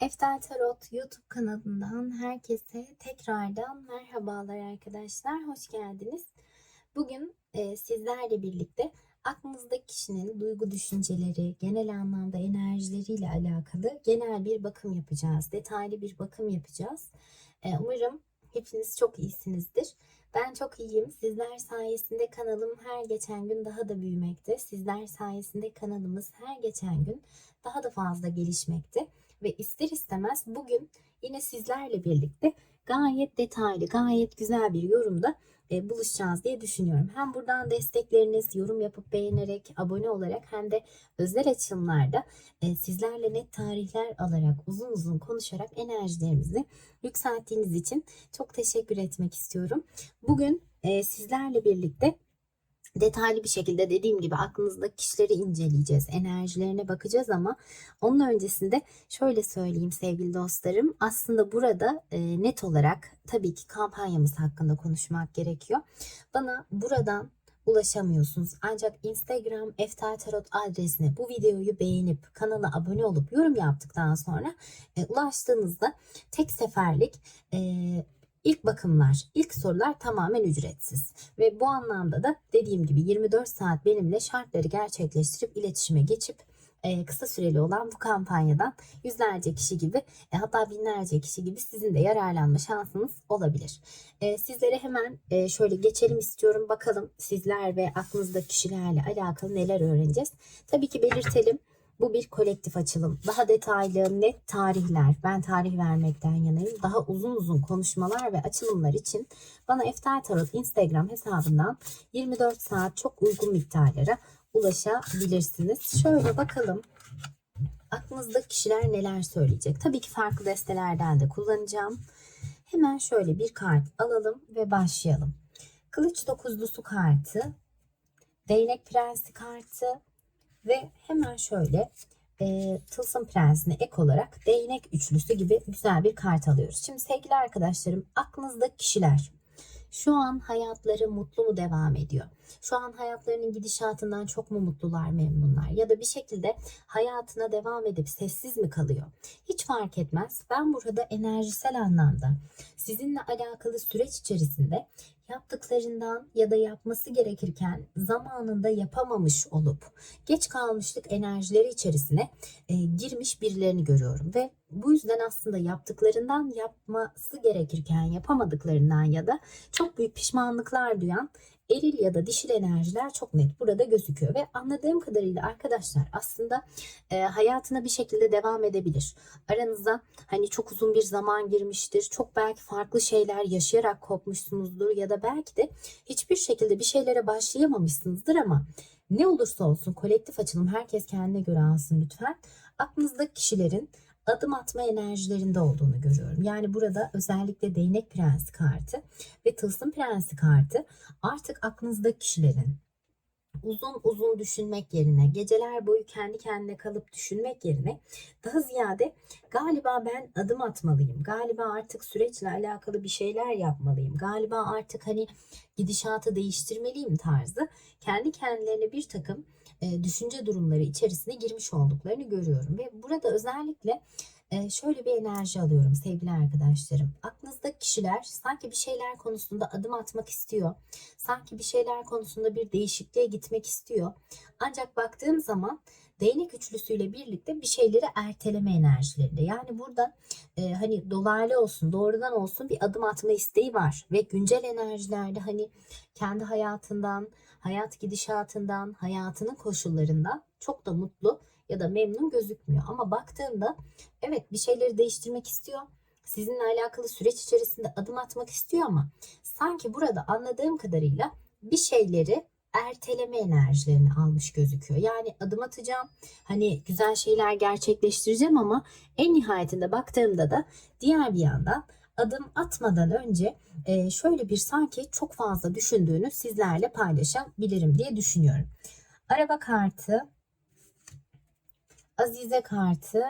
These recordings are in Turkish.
Eftel Tarot YouTube kanalından herkese tekrardan merhabalar arkadaşlar. Hoş geldiniz. Bugün e, sizlerle birlikte aklınızdaki kişinin duygu düşünceleri, genel anlamda enerjileriyle alakalı genel bir bakım yapacağız. Detaylı bir bakım yapacağız. E, umarım hepiniz çok iyisinizdir. Ben çok iyiyim. Sizler sayesinde kanalım her geçen gün daha da büyümekte. Sizler sayesinde kanalımız her geçen gün daha da fazla gelişmekte ve ister istemez bugün yine sizlerle birlikte gayet detaylı, gayet güzel bir yorumda e, buluşacağız diye düşünüyorum. Hem buradan destekleriniz, yorum yapıp beğenerek, abone olarak hem de özel açılımlarda e, sizlerle net tarihler alarak, uzun uzun konuşarak enerjilerimizi yükselttiğiniz için çok teşekkür etmek istiyorum. Bugün e, sizlerle birlikte detaylı bir şekilde dediğim gibi aklınızdaki kişileri inceleyeceğiz. Enerjilerine bakacağız ama onun öncesinde şöyle söyleyeyim sevgili dostlarım. Aslında burada e, net olarak tabii ki kampanyamız hakkında konuşmak gerekiyor. Bana buradan ulaşamıyorsunuz. Ancak Instagram Eftel Tarot adresine bu videoyu beğenip kanala abone olup yorum yaptıktan sonra e, ulaştığınızda tek seferlik e, İlk bakımlar, ilk sorular tamamen ücretsiz ve bu anlamda da dediğim gibi 24 saat benimle şartları gerçekleştirip iletişime geçip e, kısa süreli olan bu kampanyadan yüzlerce kişi gibi e, hatta binlerce kişi gibi sizin de yararlanma şansınız olabilir. E, sizlere hemen şöyle geçelim istiyorum bakalım sizler ve aklınızdaki kişilerle alakalı neler öğreneceğiz. Tabii ki belirtelim. Bu bir kolektif açılım. Daha detaylı, net tarihler, ben tarih vermekten yanayım. Daha uzun uzun konuşmalar ve açılımlar için bana Eftel Tarot Instagram hesabından 24 saat çok uygun miktarlara ulaşabilirsiniz. Şöyle bakalım aklınızdaki kişiler neler söyleyecek. Tabii ki farklı destelerden de kullanacağım. Hemen şöyle bir kart alalım ve başlayalım. Kılıç dokuzlusu kartı, değnek prensi kartı, ve hemen şöyle e, Tılsım Prensi'ne ek olarak değnek üçlüsü gibi güzel bir kart alıyoruz. Şimdi sevgili arkadaşlarım aklınızdaki kişiler şu an hayatları mutlu mu devam ediyor? Şu an hayatlarının gidişatından çok mu mutlular, memnunlar? Ya da bir şekilde hayatına devam edip sessiz mi kalıyor? Hiç fark etmez. Ben burada enerjisel anlamda sizinle alakalı süreç içerisinde yaptıklarından ya da yapması gerekirken zamanında yapamamış olup geç kalmışlık enerjileri içerisine e, girmiş birilerini görüyorum ve bu yüzden aslında yaptıklarından yapması gerekirken yapamadıklarından ya da çok büyük pişmanlıklar duyan eril ya da dişil enerjiler çok net burada gözüküyor ve anladığım kadarıyla arkadaşlar aslında e, hayatına bir şekilde devam edebilir. Aranıza hani çok uzun bir zaman girmiştir. Çok belki farklı şeyler yaşayarak kopmuşsunuzdur ya da belki de hiçbir şekilde bir şeylere başlayamamışsınızdır ama ne olursa olsun kolektif açılım herkes kendine göre alsın lütfen. Aklınızdaki kişilerin adım atma enerjilerinde olduğunu görüyorum. Yani burada özellikle değnek prensi kartı ve tılsım prensi kartı artık aklınızdaki kişilerin uzun uzun düşünmek yerine, geceler boyu kendi kendine kalıp düşünmek yerine daha ziyade galiba ben adım atmalıyım. Galiba artık süreçle alakalı bir şeyler yapmalıyım. Galiba artık hani gidişatı değiştirmeliyim tarzı kendi kendilerine bir takım düşünce durumları içerisine girmiş olduklarını görüyorum. Ve burada özellikle şöyle bir enerji alıyorum sevgili arkadaşlarım. Aklınızdaki kişiler sanki bir şeyler konusunda adım atmak istiyor. Sanki bir şeyler konusunda bir değişikliğe gitmek istiyor. Ancak baktığım zaman değnek üçlüsüyle birlikte bir şeyleri erteleme enerjilerinde. Yani burada e, hani dolaylı olsun, doğrudan olsun bir adım atma isteği var ve güncel enerjilerde hani kendi hayatından, hayat gidişatından, hayatının koşullarından çok da mutlu ya da memnun gözükmüyor. Ama baktığında evet bir şeyleri değiştirmek istiyor. Sizinle alakalı süreç içerisinde adım atmak istiyor ama sanki burada anladığım kadarıyla bir şeyleri erteleme enerjilerini almış gözüküyor. Yani adım atacağım. Hani güzel şeyler gerçekleştireceğim ama en nihayetinde baktığımda da diğer bir yandan adım atmadan önce e, şöyle bir sanki çok fazla düşündüğünü sizlerle paylaşabilirim diye düşünüyorum. Araba kartı, Azize kartı,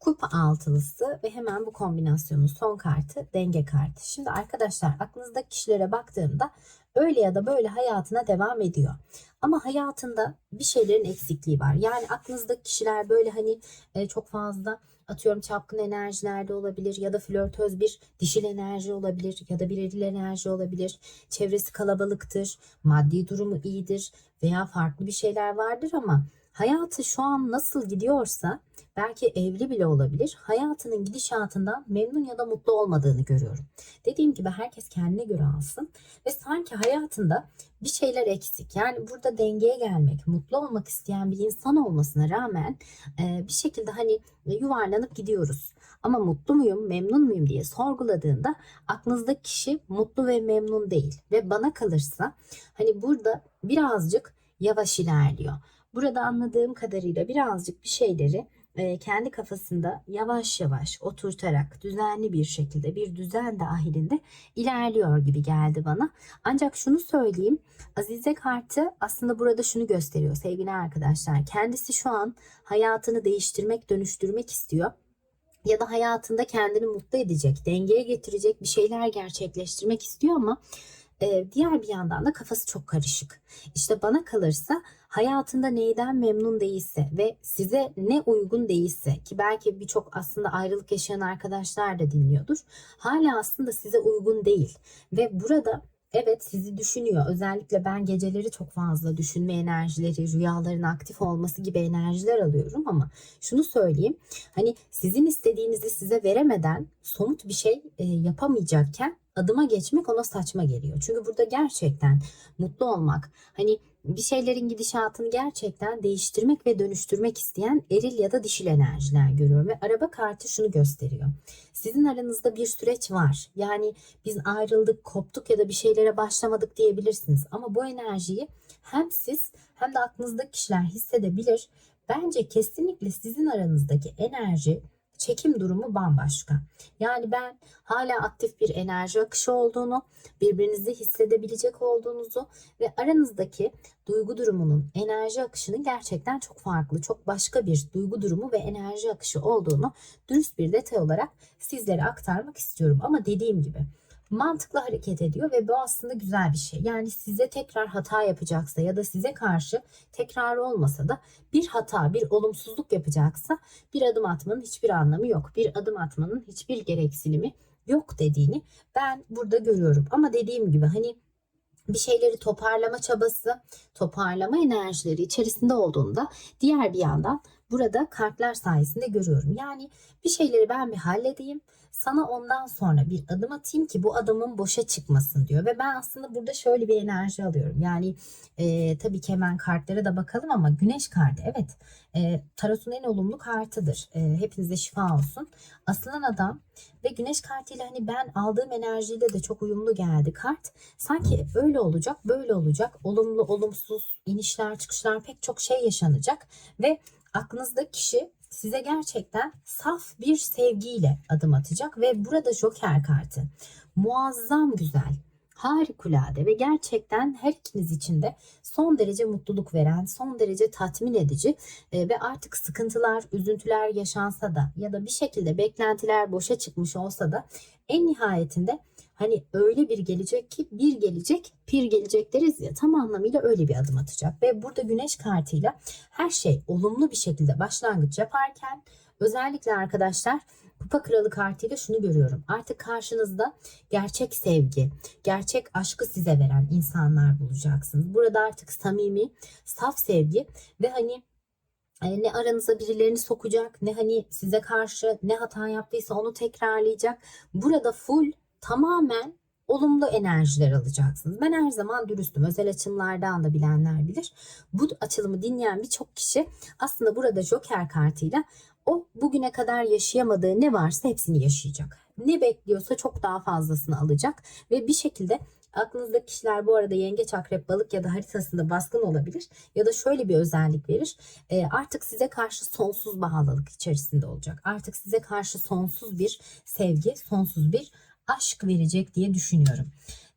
kupa altılısı ve hemen bu kombinasyonun son kartı denge kartı. Şimdi arkadaşlar aklınızdaki kişilere baktığımda öyle ya da böyle hayatına devam ediyor. ama hayatında bir şeylerin eksikliği var. Yani aklınızdaki kişiler böyle hani e, çok fazla atıyorum çapkın enerjilerde olabilir ya da flörtöz bir dişil enerji olabilir ya da bir eril enerji olabilir. Çevresi kalabalıktır, maddi durumu iyidir veya farklı bir şeyler vardır ama hayatı şu an nasıl gidiyorsa belki evli bile olabilir. Hayatının gidişatından memnun ya da mutlu olmadığını görüyorum. Dediğim gibi herkes kendine göre alsın ve sanki hayatında bir şeyler eksik. Yani burada dengeye gelmek, mutlu olmak isteyen bir insan olmasına rağmen e, bir şekilde hani yuvarlanıp gidiyoruz. Ama mutlu muyum, memnun muyum diye sorguladığında aklınızdaki kişi mutlu ve memnun değil. Ve bana kalırsa hani burada birazcık yavaş ilerliyor. Burada anladığım kadarıyla birazcık bir şeyleri e, kendi kafasında yavaş yavaş oturtarak düzenli bir şekilde bir düzen dahilinde ilerliyor gibi geldi bana. Ancak şunu söyleyeyim. Azize kartı aslında burada şunu gösteriyor sevgili arkadaşlar. Kendisi şu an hayatını değiştirmek, dönüştürmek istiyor ya da hayatında kendini mutlu edecek, dengeye getirecek bir şeyler gerçekleştirmek istiyor ama e, diğer bir yandan da kafası çok karışık. İşte bana kalırsa hayatında neyden memnun değilse ve size ne uygun değilse ki belki birçok aslında ayrılık yaşayan arkadaşlar da dinliyordur. Hala aslında size uygun değil ve burada Evet sizi düşünüyor. Özellikle ben geceleri çok fazla düşünme enerjileri, rüyaların aktif olması gibi enerjiler alıyorum ama şunu söyleyeyim. Hani sizin istediğinizi size veremeden somut bir şey e, yapamayacakken adıma geçmek ona saçma geliyor. Çünkü burada gerçekten mutlu olmak, hani bir şeylerin gidişatını gerçekten değiştirmek ve dönüştürmek isteyen eril ya da dişil enerjiler görüyorum. Ve araba kartı şunu gösteriyor. Sizin aranızda bir süreç var. Yani biz ayrıldık, koptuk ya da bir şeylere başlamadık diyebilirsiniz. Ama bu enerjiyi hem siz hem de aklınızdaki kişiler hissedebilir. Bence kesinlikle sizin aranızdaki enerji çekim durumu bambaşka. Yani ben hala aktif bir enerji akışı olduğunu, birbirinizi hissedebilecek olduğunuzu ve aranızdaki duygu durumunun, enerji akışının gerçekten çok farklı, çok başka bir duygu durumu ve enerji akışı olduğunu dürüst bir detay olarak sizlere aktarmak istiyorum. Ama dediğim gibi mantıklı hareket ediyor ve bu aslında güzel bir şey. Yani size tekrar hata yapacaksa ya da size karşı tekrar olmasa da bir hata, bir olumsuzluk yapacaksa bir adım atmanın hiçbir anlamı yok. Bir adım atmanın hiçbir gereksinimi yok dediğini ben burada görüyorum. Ama dediğim gibi hani bir şeyleri toparlama çabası, toparlama enerjileri içerisinde olduğunda diğer bir yandan burada kartlar sayesinde görüyorum. Yani bir şeyleri ben bir halledeyim sana ondan sonra bir adım atayım ki bu adımın boşa çıkmasın diyor. Ve ben aslında burada şöyle bir enerji alıyorum. Yani e, tabii ki hemen kartlara da bakalım ama güneş kartı evet e, tarotun en olumlu kartıdır. E, hepinize şifa olsun. Aslan adam ve güneş kartıyla hani ben aldığım enerjiyle de çok uyumlu geldi kart. Sanki öyle olacak böyle olacak. Olumlu olumsuz inişler çıkışlar pek çok şey yaşanacak. Ve aklınızda kişi size gerçekten saf bir sevgiyle adım atacak ve burada Joker kartı. Muazzam güzel, harikulade ve gerçekten her ikiniz için de son derece mutluluk veren, son derece tatmin edici e, ve artık sıkıntılar, üzüntüler yaşansa da ya da bir şekilde beklentiler boşa çıkmış olsa da en nihayetinde Hani öyle bir gelecek ki bir gelecek, pir gelecek deriz ya tam anlamıyla öyle bir adım atacak. Ve burada güneş kartıyla her şey olumlu bir şekilde başlangıç yaparken özellikle arkadaşlar Kupa Kralı kartıyla şunu görüyorum. Artık karşınızda gerçek sevgi, gerçek aşkı size veren insanlar bulacaksınız. Burada artık samimi, saf sevgi ve hani e, ne aranıza birilerini sokacak, ne hani size karşı ne hata yaptıysa onu tekrarlayacak. Burada full tamamen olumlu enerjiler alacaksınız. Ben her zaman dürüstüm. Özel açımlardan da bilenler bilir. Bu açılımı dinleyen birçok kişi aslında burada Joker kartıyla o bugüne kadar yaşayamadığı ne varsa hepsini yaşayacak. Ne bekliyorsa çok daha fazlasını alacak ve bir şekilde aklınızdaki kişiler bu arada yengeç, akrep, balık ya da haritasında baskın olabilir ya da şöyle bir özellik verir. E, artık size karşı sonsuz bağlılık içerisinde olacak. Artık size karşı sonsuz bir sevgi, sonsuz bir aşk verecek diye düşünüyorum.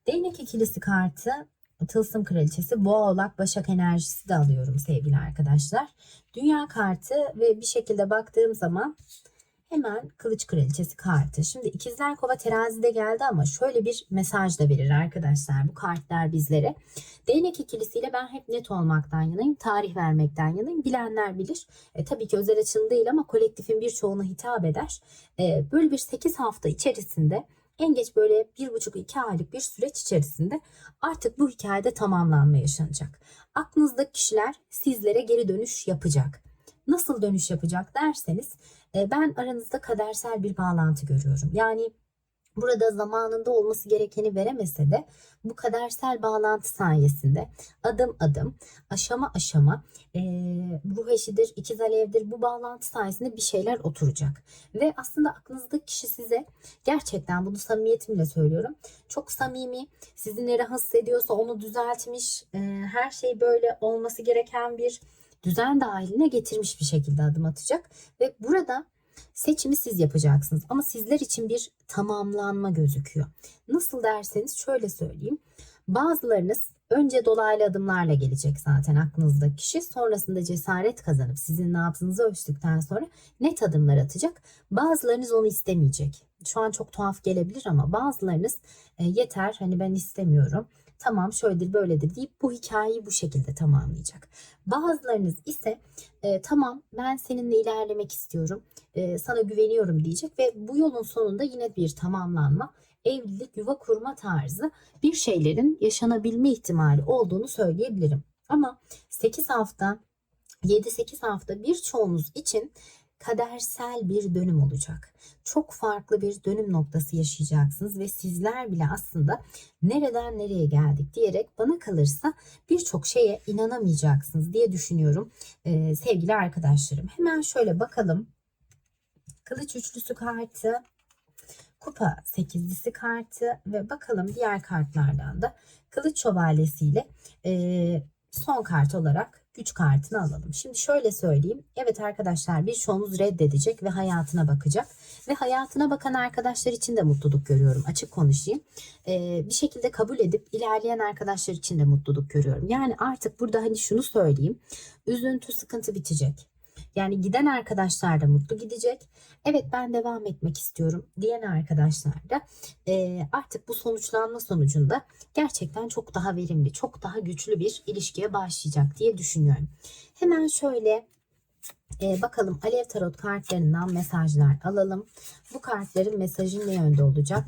Değnek ikilisi kartı Tılsım Kraliçesi, Boğa Oğlak, Başak enerjisi de alıyorum sevgili arkadaşlar. Dünya kartı ve bir şekilde baktığım zaman Hemen kılıç kraliçesi kartı. Şimdi ikizler kova terazide geldi ama şöyle bir mesaj da verir arkadaşlar bu kartlar bizlere. Değnek ikilisiyle ben hep net olmaktan yanayım, tarih vermekten yanayım. Bilenler bilir. E, tabii ki özel açın değil ama kolektifin birçoğuna hitap eder. E, böyle bir 8 hafta içerisinde en geç böyle bir buçuk iki aylık bir süreç içerisinde artık bu hikayede tamamlanma yaşanacak. Aklınızdaki kişiler sizlere geri dönüş yapacak. Nasıl dönüş yapacak derseniz e, ben aranızda kadersel bir bağlantı görüyorum. Yani burada zamanında olması gerekeni veremese de bu kadersel bağlantı sayesinde adım adım aşama aşama e, ruh eşidir, ikiz alevdir bu bağlantı sayesinde bir şeyler oturacak. Ve aslında aklınızdaki kişi size gerçekten bunu samimiyetimle söylüyorum. Çok samimi, sizi ne rahatsız ediyorsa onu düzeltmiş, e, her şey böyle olması gereken bir düzen dahiline getirmiş bir şekilde adım atacak. Ve burada seçimi siz yapacaksınız. Ama sizler için bir tamamlanma gözüküyor. Nasıl derseniz şöyle söyleyeyim. Bazılarınız önce dolaylı adımlarla gelecek zaten aklınızdaki kişi. Sonrasında cesaret kazanıp sizin ne yaptığınızı ölçtükten sonra net adımlar atacak. Bazılarınız onu istemeyecek. Şu an çok tuhaf gelebilir ama bazılarınız e, yeter hani ben istemiyorum. Tamam şöyledir böyledir deyip bu hikayeyi bu şekilde tamamlayacak. Bazılarınız ise e, tamam ben seninle ilerlemek istiyorum. E, sana güveniyorum diyecek ve bu yolun sonunda yine bir tamamlanma evlilik, yuva kurma tarzı bir şeylerin yaşanabilme ihtimali olduğunu söyleyebilirim. Ama 8 hafta 7-8 hafta birçoğunuz için kadersel bir dönüm olacak. Çok farklı bir dönüm noktası yaşayacaksınız ve sizler bile aslında nereden nereye geldik diyerek bana kalırsa birçok şeye inanamayacaksınız diye düşünüyorum ee, sevgili arkadaşlarım. Hemen şöyle bakalım. Kılıç üçlüsü kartı, kupa sekizlisi kartı ve bakalım diğer kartlardan da kılıç şövalyesiyle e, son kart olarak güç kartını alalım. Şimdi şöyle söyleyeyim. Evet arkadaşlar birçoğunuz reddedecek ve hayatına bakacak. Ve hayatına bakan arkadaşlar için de mutluluk görüyorum. Açık konuşayım. Ee, bir şekilde kabul edip ilerleyen arkadaşlar için de mutluluk görüyorum. Yani artık burada hani şunu söyleyeyim. Üzüntü, sıkıntı bitecek. Yani giden arkadaşlar da mutlu gidecek. Evet ben devam etmek istiyorum diyen arkadaşlar da e, artık bu sonuçlanma sonucunda gerçekten çok daha verimli, çok daha güçlü bir ilişkiye başlayacak diye düşünüyorum. Hemen şöyle e, bakalım Alev Tarot kartlarından mesajlar alalım. Bu kartların mesajı ne yönde olacak?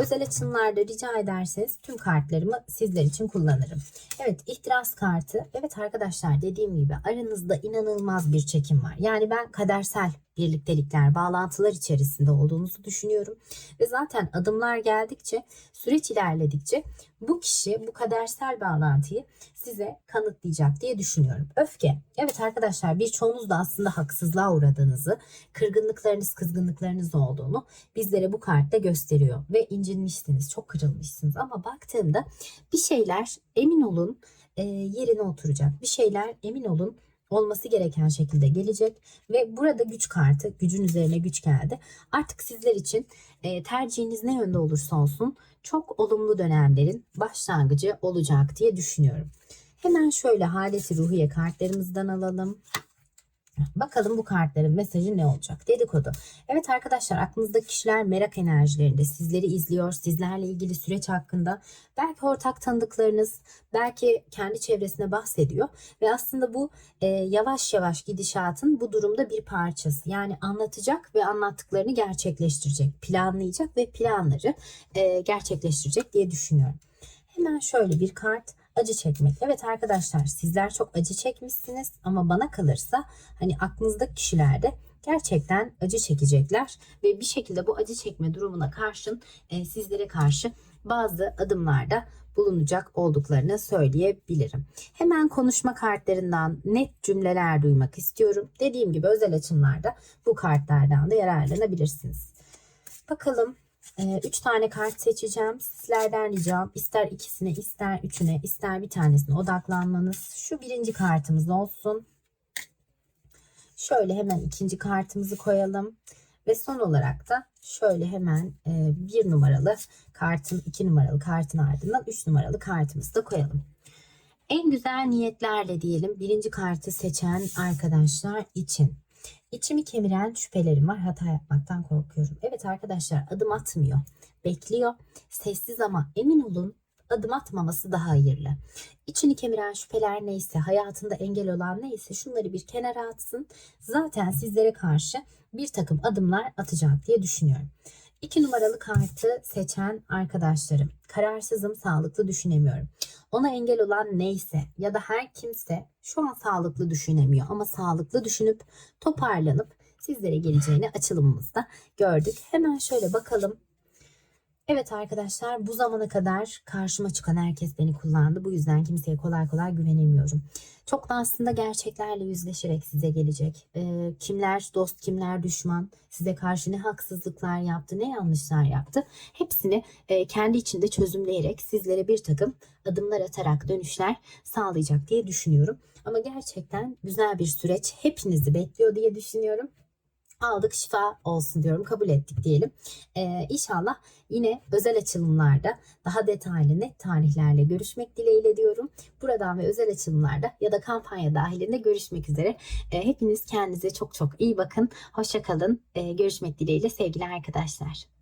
Özel açımlarda rica ederseniz tüm kartlarımı sizler için kullanırım. Evet ihtiras kartı. Evet arkadaşlar dediğim gibi aranızda inanılmaz bir çekim var. Yani ben kadersel birliktelikler, bağlantılar içerisinde olduğunuzu düşünüyorum. Ve zaten adımlar geldikçe, süreç ilerledikçe bu kişi bu kadersel bağlantıyı size kanıtlayacak diye düşünüyorum. Öfke. Evet arkadaşlar birçoğunuz da aslında haksızlığa uğradığınızı, kırgınlıklarınız, kızgınlıklarınız olduğunu bizlere bu kartta gösteriyor. Ve incinmişsiniz, çok kırılmışsınız. Ama baktığımda bir şeyler emin olun e, yerine oturacak. Bir şeyler emin olun olması gereken şekilde gelecek ve burada güç kartı gücün üzerine güç geldi. Artık sizler için e, tercihiniz ne yönde olursa olsun çok olumlu dönemlerin başlangıcı olacak diye düşünüyorum. Hemen şöyle haleti ruhiye kartlarımızdan alalım. Bakalım bu kartların mesajı ne olacak? Dedikodu. Evet arkadaşlar aklınızdaki kişiler merak enerjilerinde sizleri izliyor. Sizlerle ilgili süreç hakkında belki ortak tanıdıklarınız, belki kendi çevresine bahsediyor. Ve aslında bu e, yavaş yavaş gidişatın bu durumda bir parçası. Yani anlatacak ve anlattıklarını gerçekleştirecek, planlayacak ve planları e, gerçekleştirecek diye düşünüyorum. Hemen şöyle bir kart acı çekmek. Evet arkadaşlar sizler çok acı çekmişsiniz ama bana kalırsa hani aklınızdaki kişiler de gerçekten acı çekecekler ve bir şekilde bu acı çekme durumuna karşın e, sizlere karşı bazı adımlarda bulunacak olduklarını söyleyebilirim. Hemen konuşma kartlarından net cümleler duymak istiyorum. Dediğim gibi özel açımlarda bu kartlardan da yararlanabilirsiniz. Bakalım 3 tane kart seçeceğim. Sizlerden ricam ister ikisine ister üçüne ister bir tanesine odaklanmanız. Şu birinci kartımız olsun. Şöyle hemen ikinci kartımızı koyalım. Ve son olarak da şöyle hemen bir numaralı kartın iki numaralı kartın ardından üç numaralı kartımızı da koyalım. En güzel niyetlerle diyelim birinci kartı seçen arkadaşlar için. İçimi kemiren şüphelerim var. Hata yapmaktan korkuyorum. Evet arkadaşlar adım atmıyor. Bekliyor. Sessiz ama emin olun adım atmaması daha hayırlı. İçini kemiren şüpheler neyse, hayatında engel olan neyse şunları bir kenara atsın. Zaten sizlere karşı bir takım adımlar atacak diye düşünüyorum. İki numaralı kartı seçen arkadaşlarım. Kararsızım, sağlıklı düşünemiyorum. Ona engel olan neyse ya da her kimse şu an sağlıklı düşünemiyor ama sağlıklı düşünüp toparlanıp sizlere geleceğini açılımımızda gördük. Hemen şöyle bakalım. Evet arkadaşlar bu zamana kadar karşıma çıkan herkes beni kullandı. Bu yüzden kimseye kolay kolay güvenemiyorum. Çok da aslında gerçeklerle yüzleşerek size gelecek. Ee, kimler dost, kimler düşman, size karşı ne haksızlıklar yaptı, ne yanlışlar yaptı. Hepsini e, kendi içinde çözümleyerek sizlere bir takım adımlar atarak dönüşler sağlayacak diye düşünüyorum. Ama gerçekten güzel bir süreç hepinizi bekliyor diye düşünüyorum aldık şifa olsun diyorum kabul ettik diyelim. Ee, inşallah yine özel açılımlarda daha detaylı net tarihlerle görüşmek dileğiyle diyorum. Buradan ve özel açılımlarda ya da kampanya dahilinde görüşmek üzere. Ee, hepiniz kendinize çok çok iyi bakın. Hoşça kalın. Ee, görüşmek dileğiyle sevgili arkadaşlar.